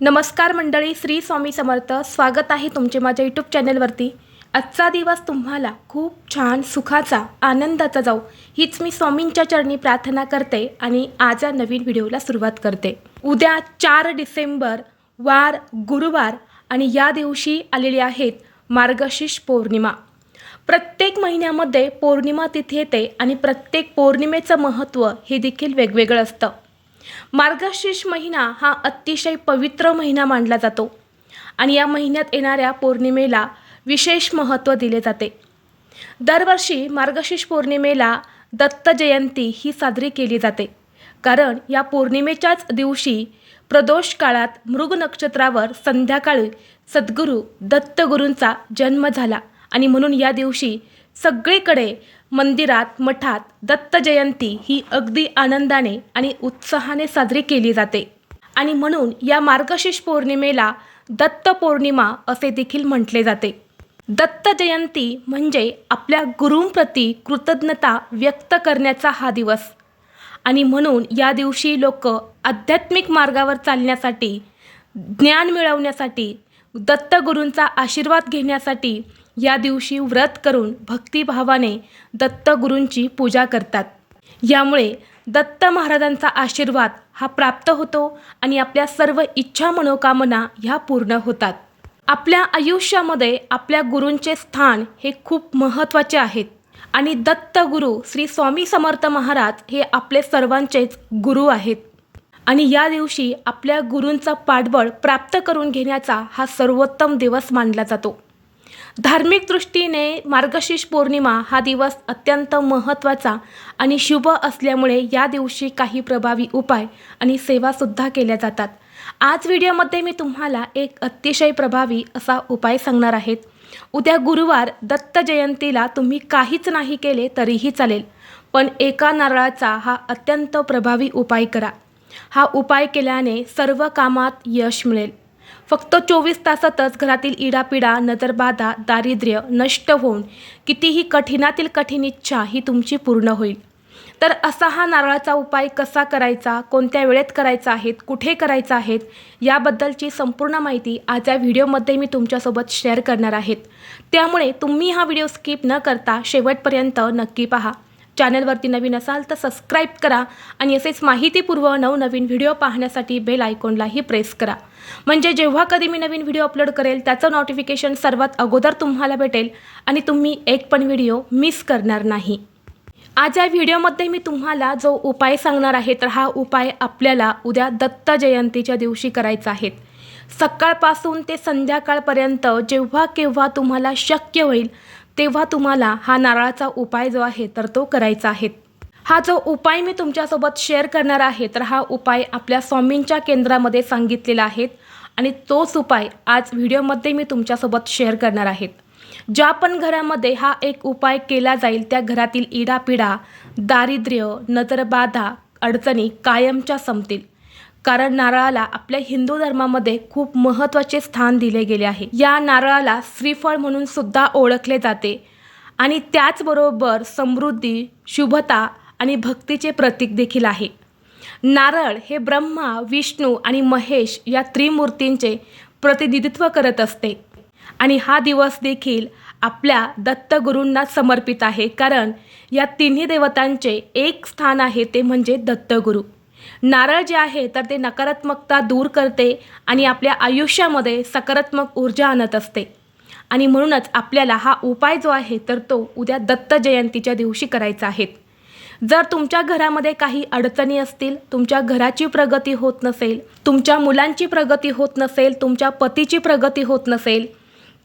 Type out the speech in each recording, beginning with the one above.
नमस्कार मंडळी श्री स्वामी समर्थ. स्वागत आहे तुमचे माझ्या यूट्यूब चॅनलवरती आजचा दिवस तुम्हाला खूप छान सुखाचा आनंदाचा जाऊ हीच मी स्वामींच्या चरणी प्रार्थना करते आणि आज या नवीन व्हिडिओला सुरुवात करते. उद्या चार डिसेंबर वार गुरुवार आणि या दिवशी आलेली आहेत मार्गशीर्ष पौर्णिमा. प्रत्येक महिन्यामध्ये पौर्णिमा तिथे येते आणि प्रत्येक पौर्णिमेचं महत्त्व हे देखील वेगवेगळं असतं. मार्गशीर्ष महिना हा अतिशय पवित्र महिना मानला जातो. आणि या महिन्यात येणाऱ्या पौर्णिमेला विशेष महत्त्व दिले जाते. दरवर्षी मार्गशीर्ष पौर्णिमेला दत्त जयंती ही साजरी केली जाते. कारण या पौर्णिमेच्याच दिवशी प्रदोष काळात मृग नक्षत्रावर संध्याकाळी सद्गुरू दत्तगुरूंचा जन्म झाला. आणि म्हणून या दिवशी सगळीकडे मंदिरात मठात दत्त जयंती ही अगदी आनंदाने आणि उत्साहाने साजरी केली जाते. आणि म्हणून या मार्गशीर्ष पौर्णिमेला दत्त पौर्णिमा असे देखील म्हटले जाते. दत्त जयंती म्हणजे आपल्या गुरूंप्रती कृतज्ञता व्यक्त करण्याचा हा दिवस. आणि म्हणून या दिवशी लोक आध्यात्मिक मार्गावर चालण्यासाठी ज्ञान मिळवण्यासाठी दत्तगुरूंचा आशीर्वाद घेण्यासाठी या दिवशी व्रत करून भक्तिभावाने दत्तगुरूंची पूजा करतात. यामुळे दत्त महाराजांचा आशीर्वाद हा प्राप्त होतो आणि आपल्या सर्व इच्छा मनोकामना ह्या पूर्ण होतात. आपल्या आयुष्यामध्ये आपल्या गुरूंचे स्थान हे खूप महत्त्वाचे आहेत. आणि दत्तगुरू श्री स्वामी समर्थ महाराज हे आपले सर्वांचेच गुरु आहेत. आणि या दिवशी आपल्या गुरूंचा पाठबळ प्राप्त करून घेण्याचा हा सर्वोत्तम दिवस मानला जातो. धार्मिक दृष्टीने मार्गशीर्ष पौर्णिमा हा दिवस अत्यंत महत्त्वाचा आणि शुभ असल्यामुळे या दिवशी काही प्रभावी उपाय आणि सेवासुद्धा केल्या जातात. आज व्हिडिओमध्ये मी तुम्हाला एक अतिशय प्रभावी असा उपाय सांगणार आहेत उद्या गुरुवार दत्त जयंतीला तुम्ही काहीच नाही केले तरीही चालेल पण एका नारळाचा हा अत्यंत प्रभावी उपाय करा. हा उपाय केल्याने सर्व कामात यश मिळेल. फक्त चोवीस तासातच घरातील इडापिडा नजरबाधा दारिद्र्य नष्ट होऊन कितीही कठीणातील कठीण इच्छा ही तुमची पूर्ण होईल. तर असा हा नारळाचा उपाय कसा करायचा कोणत्या वेळेत करायचा आहेत कुठे करायचा आहेत याबद्दलची संपूर्ण माहिती आज या व्हिडिओमध्ये मी तुमच्यासोबत शेअर करणार आहेत. त्यामुळे तुम्ही हा व्हिडिओ स्किप न करता शेवटपर्यंत नक्की पहा. चॅनलवरती नवीन असाल तर सबस्क्राईब करा आणि असेच माहितीपूर्व नवनवीन व्हिडिओ पाहण्यासाठी बेल आयकॉनलाही प्रेस करा. म्हणजे जेव्हा कधी मी नवीन व्हिडिओ अपलोड करेल त्याचं नोटिफिकेशन सर्वात अगोदर तुम्हाला भेटेल आणि तुम्ही एक पण व्हिडिओ मिस करणार नाही. आज या व्हिडिओमध्ये मी तुम्हाला जो उपाय सांगणार आहे तर हा उपाय आपल्याला उद्या दत्त जयंतीच्या दिवशी करायचा आहे. सकाळपासून ते संध्याकाळपर्यंत जेव्हा केव्हा तुम्हाला शक्य होईल तेव्हा तुम्हाला हा नारळाचा उपाय जो आहे तर तो करायचा आहे. हा जो उपाय मी तुमच्यासोबत शेअर करणार आहे तर हा उपाय आपल्या स्वामींच्या केंद्रामध्ये सांगितलेला आहे आणि तोच उपाय आज व्हिडिओमध्ये मी तुमच्यासोबत शेअर करणार आहेत ज्या पण घरामध्ये हा एक उपाय केला जाईल त्या घरातील इडापिडा दारिद्र्य नजरबाधा अडचणी कायमच्या संपतील. कारण नारळाला आपल्या हिंदू धर्मामध्ये खूप महत्त्वाचे स्थान दिले गेले आहे. या नारळाला श्रीफळ म्हणून सुद्धा ओळखले जाते आणि त्याचबरोबर समृद्धी शुभता आणि भक्तीचे प्रतीक देखील आहे. नारळ हे ब्रह्मा विष्णू आणि महेश या त्रिमूर्तींचे प्रतिनिधित्व करत असते. आणि हा दिवस देखील आपल्या दत्तगुरूंना समर्पित आहे. कारण या तिन्ही देवतांचे एक स्थान आहे ते म्हणजे दत्तगुरू. नारळ जे आहे तर ते नकारात्मकता दूर करते आणि आपल्या आयुष्यामध्ये सकारात्मक ऊर्जा आणत असते. आणि म्हणूनच आपल्याला हा उपाय जो आहे तर तो उद्या दत्त जयंतीच्या दिवशी करायचा आहे. जर तुमच्या घरामध्ये काही अडचणी असतील तुमच्या घराची प्रगती होत नसेल तुमच्या मुलांची प्रगती होत नसेल तुमच्या पतीची प्रगती होत नसेल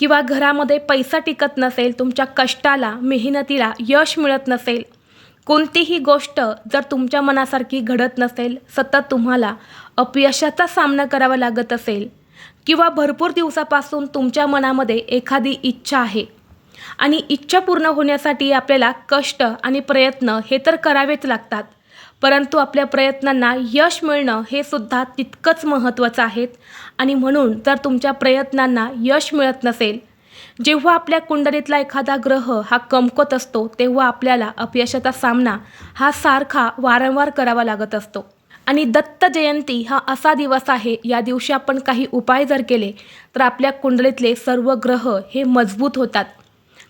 किंवा घरामध्ये पैसा टिकत नसेल तुमच्या कष्टाला मेहनतीला यश मिळत नसेल कोणतीही गोष्ट जर तुमच्या मनासारखी घडत नसेल सतत तुम्हाला अपयशाचा सामना करावा लागत असेल किंवा भरपूर दिवसापासून तुमच्या मनामध्ये एखादी इच्छा आहे आणि इच्छा पूर्ण होण्यासाठी आपल्याला कष्ट आणि प्रयत्न हे तर करावेच लागतात परंतु आपल्या प्रयत्नांना यश मिळणं हे सुद्धा तितकंच महत्त्वाचं आहे आणि म्हणून जर तुमच्या प्रयत्नांना यश मिळत नसेल जेव्हा आपल्या कुंडलीतला एखादा ग्रह हा कमकत असतो तेव्हा आपल्याला अपयशाचा सामना हा सारखा वारंवार करावा लागत असतो. आणि दत्त जयंती हा असा दिवस आहे या दिवशी आपण काही उपाय जर केले तर आपल्या कुंडलीतले सर्व ग्रह हे मजबूत होतात.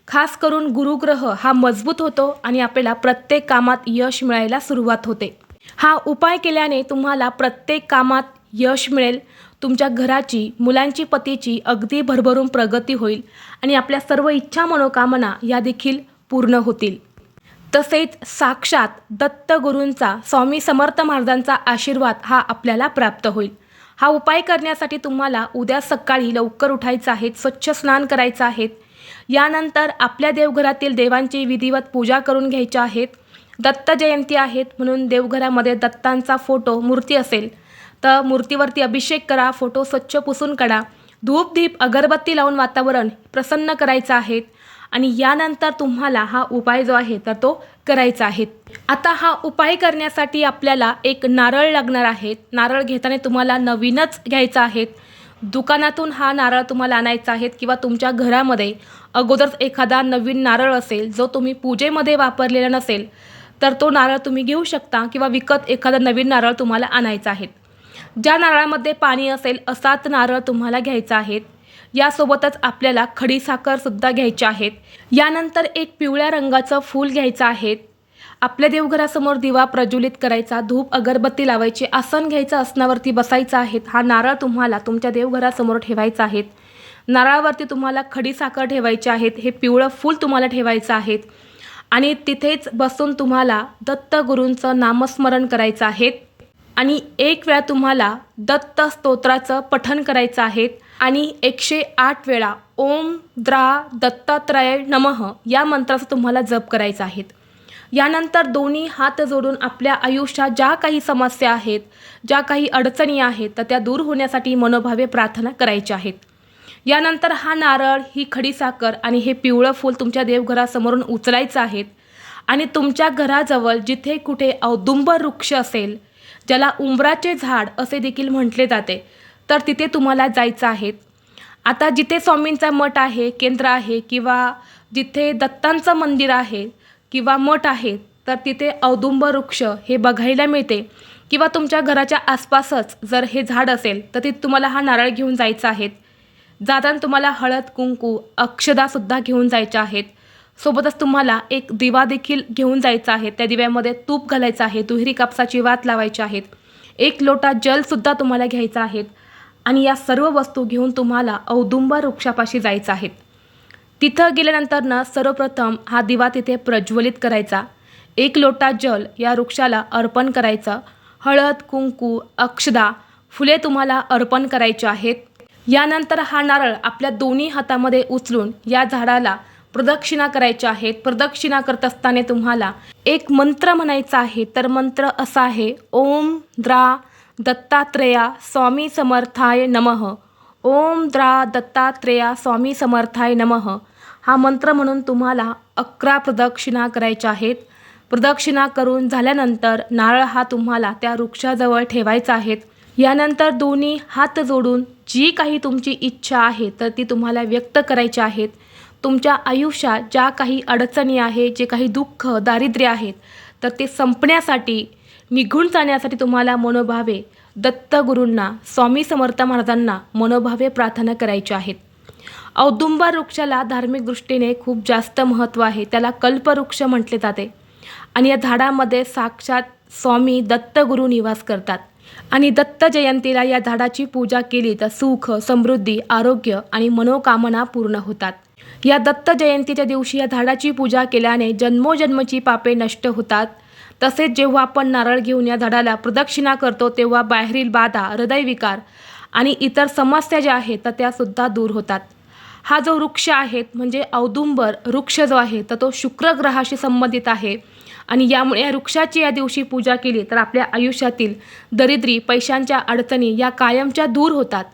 खास करून गुरुग्रह हा मजबूत होतो आणि आपल्याला प्रत्येक कामात यश मिळायला सुरुवात होते. हा उपाय केल्याने तुम्हाला प्रत्येक कामात यश मिळेल तुमच्या घराची मुलांची पतीची अगदी भरभरून प्रगती होईल आणि आपल्या सर्व इच्छा मनोकामना या देखील पूर्ण होतील. तसेच साक्षात दत्तगुरूंचा स्वामी समर्थ महाराजांचा आशीर्वाद हा आपल्याला प्राप्त होईल. हा उपाय करण्यासाठी तुम्हाला उद्या सकाळी लवकर उठायचं आहे स्वच्छ स्नान करायचं आहे. यानंतर आपल्या देवघरातील देवांची विधिवत पूजा करून घ्यायच्या आहेत. दत्त जयंती आहेत म्हणून देवघरामध्ये दत्तांचा फोटो मूर्ती असेल. तर मूर्तीवरती अभिषेक करा फोटो स्वच्छ पुसून काढा. धूप दीप अगरबत्ती लावून वातावरण प्रसन्न करायचं आहे आणि यानंतर तुम्हाला हा उपाय जो आहे तर तो करायचा आहे. आता हा उपाय करण्यासाठी आपल्याला एक नारळ लागणार आहे. नारळ घेताना तुम्हाला नवीनच घ्यायचा आहे. दुकानातून हा नारळ तुम्हाला आणायचा आहे किंवा तुमच्या घरामध्ये अगोदरच एखादा नवीन नारळ असेल जो तुम्ही पूजेमध्ये वापरलेला नसेल तर तो नारळ तुम्ही घेऊ शकता किंवा विकत एखादा नवीन नारळ तुम्हाला आणायचा आहे. ज्या नारळामध्ये पाणी असेल असाच नारळ तुम्हाला घ्यायचा आहे. यासोबतच आपल्याला खडीसाखरसुद्धा घ्यायचे आहेत यानंतर एक पिवळ्या रंगाचं फूल घ्यायचं आहे. आपल्या देवघरासमोर दिवा प्रज्वलित करायचा धूप अगरबत्ती लावायची आसन घ्यायचं आसनावरती बसायचं आहे हा नारळ तुम्हाला तुमच्या देवघरासमोर ठेवायचा आहे. नारळावरती तुम्हाला खडीसाखर ठेवायची आहेत. हे पिवळं फूल तुम्हाला ठेवायचं आहे आणि तिथेच बसून तुम्हाला दत्तगुरूंचं नामस्मरण करायचं आहे. आणि एक वेळा तुम्हाला दत्त स्तोत्राचं पठण करायचं आहे आणि एकशे आठ वेळा ओम द्रा दत्तात्रय नमः या मंत्राचा तुम्हाला जप करायचा आहे. यानंतर दोन्ही हात जोडून आपल्या आयुष्यात ज्या काही समस्या आहेत ज्या काही अडचणी आहेत तर त्या दूर होण्यासाठी मनोभावे प्रार्थना करायच्या आहेत. यानंतर हा नारळ ही खडीसाखर आणि हे पिवळं फूल तुमच्या देवघरासमोरून उचलायचं आहेत आणि तुमच्या घराजवळ जिथे कुठे औदुंबर वृक्ष असेल ज्याला उंबराचे झाड असे देखील म्हटले जाते. तर तिथे तुम्हाला जायचं आहे. आता जिथे स्वामींचा मठ आहे केंद्र आहे किंवा जिथे दत्तांचं मंदिर आहे किंवा मठ आहे तर तिथे औदुंब वृक्ष हे बघायला मिळते. किंवा तुमच्या घराच्या आसपासच जर हे झाड असेल तर तिथे तुम्हाला हा नारळ घेऊन जायचा आहे. जाताना तुम्हाला हळद कुंकू अक्षदासुद्धा घेऊन जायच्या आहेत. सोबतच तुम्हाला एक दिवा देखील घेऊन जायचा आहे. त्या दिव्यामध्ये तूप घालायचं आहे दुहेरी कापसाची वात लावायची आहेत. एक लोटा जलसुद्धा तुम्हाला घ्यायचा आहे आणि या सर्व वस्तू घेऊन तुम्हाला औदुंबर वृक्षापाशी जायचं आहे. तिथं गेल्यानंतर ना सर्वप्रथम हा दिवा तिथे प्रज्वलित करायचा. एक लोटा जल या वृक्षाला अर्पण करायचं. हळद कुंकू अक्षदा फुले तुम्हाला अर्पण करायची आहेत. यानंतर हा नारळ आपल्या दोन्ही हातामध्ये उचलून या झाडाला प्रदक्षिणा करायच्या आहेत. प्रदक्षिणा करत असताना तुम्हाला एक मंत्र म्हणायचा आहे. तर मंत्र असा आहे ओम द्रा दत्तात्रेया स्वामी समर्थाय नमः. ओम द्रा दत्तात्रेया स्वामी समर्थाय नमः. हा मंत्र म्हणून तुम्हाला अकरा प्रदक्षिणा करायच्या आहेत. प्रदक्षिणा करून झाल्यानंतर नारळ हा तुम्हाला त्या वृक्षाजवळ ठेवायचा आहेत यानंतर दोन्ही हात जोडून जी काही तुमची इच्छा आहे तर ती तुम्हाला व्यक्त करायची आहेत तुमच्या आयुष्यात ज्या काही अडचणी आहेत जे काही दुःख दारिद्र्य आहेत तर ते संपण्यासाठी निघून जाण्यासाठी तुम्हाला मनोभावे दत्तगुरूंना स्वामी समर्थ महाराजांना मनोभावे प्रार्थना करायच्या आहेत. औदुंबर वृक्षाला धार्मिक दृष्टीने खूप जास्त महत्त्व आहे त्याला कल्पवृक्ष म्हटले जाते. आणि या झाडामध्ये साक्षात स्वामी दत्तगुरू निवास करतात. आणि दत्त जयंतीला या झाडाची पूजा केली तर सुख समृद्धी आरोग्य आणि मनोकामना पूर्ण होतात. या दत्त जयंतीच्या दिवशी या झाडाची पूजा केल्याने जन्मोजन्मची पापे नष्ट होतात. तसेच जेव्हा आपण नारळ घेऊन या झाडाला प्रदक्षिणा करतो तेव्हा बाहेरील बाधा हृदयविकार आणि इतर समस्या ज्या आहेत तर त्यासुद्धा दूर होतात. हा जो वृक्ष आहे म्हणजे औदुंबर वृक्ष जो आहे तर तो शुक्र ग्रहाशी संबंधित आहे. आणि यामुळे या वृक्षाची या दिवशी पूजा केली तर आपल्या आयुष्यातील दरिद्री पैशांच्या अडचणी या कायमच्या दूर होतात.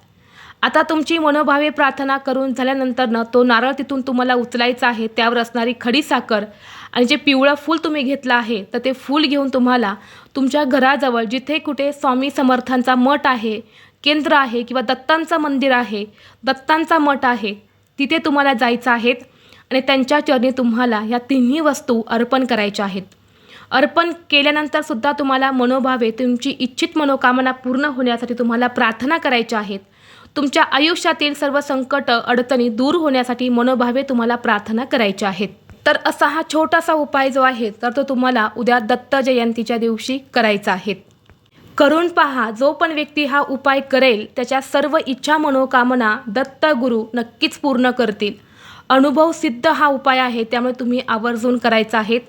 आता तुमची मनोभावे प्रार्थना करून झाल्यानंतरनं तो नारळ तिथून तुम्हाला उचलायचा आहे त्यावर असणारी खडी साखर आणि जे पिवळं फूल तुम्ही घेतलं आहे तर ते फूल घेऊन तुम्हाला तुमच्या घराजवळ जिथे कुठे स्वामी समर्थांचा मठ आहे केंद्र आहे किंवा दत्तांचं मंदिर आहे दत्तांचा मठ आहे तिथे तुम्हाला जायचं आहेत आणि त्यांच्या चरणी तुम्हाला या तिन्ही वस्तू अर्पण करायच्या आहेत. अर्पण केल्यानंतर सुद्धा तुम्हाला मनोभावे तुमची इच्छित मनोकामना पूर्ण होण्यासाठी तुम्हाला प्रार्थना करायच्या आहेत. तुमच्या आयुष्यातील सर्व संकट अडचणी दूर होण्यासाठी मनोभावे तुम्हाला प्रार्थना करायच्या आहेत. तर असा हा छोटासा उपाय जो आहे तर तो तुम्हाला उद्या दत्त जयंतीच्या दिवशी करायचा आहे. करून पहा जो पण व्यक्ती हा उपाय करेल त्याच्या सर्व इच्छा मनोकामना दत्त गुरु नक्कीच पूर्ण करतील. अनुभव सिद्ध हा उपाय आहे त्यामुळे तुम्ही आवर्जून करायचा आहेत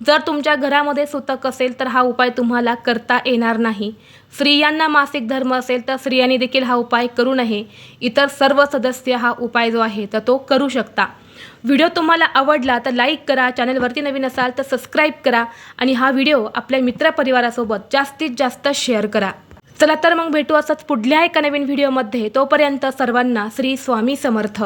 जर तुमच्या घरामध्ये सुतक असेल तर हा उपाय तुम्हाला करता येणार नाही. स्त्रियांना मासिक धर्म असेल तर स्त्रियांनी देखील हा उपाय करू नये. इतर सर्व सदस्य हा उपाय जो आहे तर तो करू शकता. व्हिडिओ तुम्हाला आवडला तर लाईक करा चॅनलवरती नवीन असाल तर सबस्क्राईब करा आणि हा व्हिडिओ आपल्या मित्रपरिवारासोबत जास्तीत जास्त शेअर करा. चला तर मग भेटू असंच पुढल्या एका नवीन व्हिडिओमध्ये. तोपर्यंत सर्वांना श्री स्वामी समर्थ.